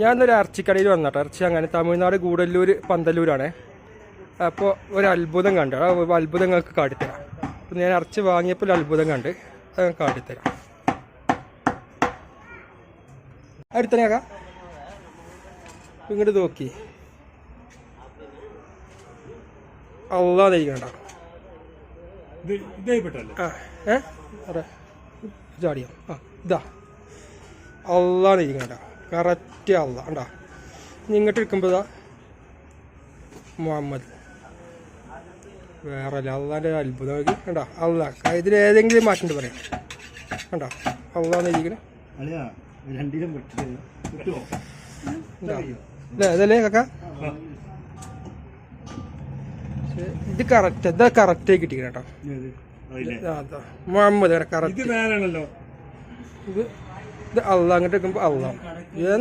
ഞാനൊരു ഇറച്ചിക്കടയിൽ വന്നിട്ട്. ഇറച്ചി അങ്ങനെ തമിഴ്നാട് ഗൂഡല്ലൂർ പന്തല്ലൂരാണേ. അപ്പോൾ ഒരു അത്ഭുതം കണ്ടു അത്ഭുതം നിങ്ങൾക്ക് കാട്ടിത്തരാം. അപ്പം ഞാൻ ഇറച്ചി വാങ്ങിയപ്പോൾ അത്ഭുതം കണ്ട് അത് കാട്ടിത്തരാം. അടുത്തനേക്കാ ഇങ്ങോട്ട് നോക്കി. അള്ളാ നെയ്യണ്ട ഇത് ഇതായിപ്പെട്ടല്ലേ ആ ഏ? അതെ. ചാടിയോ ആ ഇതാ. അള്ളാ നെയ്യണ്ട കറക്റ്റ് അള്ള കണ്ടാ? ഇങ്ങോട്ട് എടുക്കുമ്പോൾ ഇതാ. മുഹമ്മദ്. വേറെ അല്ല അള്ളാന്റെ അത്ഭുതം. നോക്കി കണ്ടാ? അള്ള ഇതിൽ ഏതെങ്കിലും മാറ്റം പറയാം? കണ്ടാ? അള്ളാന്ന് നെയ്യിക്കണേ അല്ലേ അതല്ലേ കക്ക? ഇത് കറക്റ്റ് ഇതാ കറക്റ്റായി കിട്ടിക്കണം കേട്ടോ. മുഹമ്മദ് കറക്റ്റ്. ഇത് അള്ള അങ്ങോട്ട് വെക്കുമ്പോൾ 얘는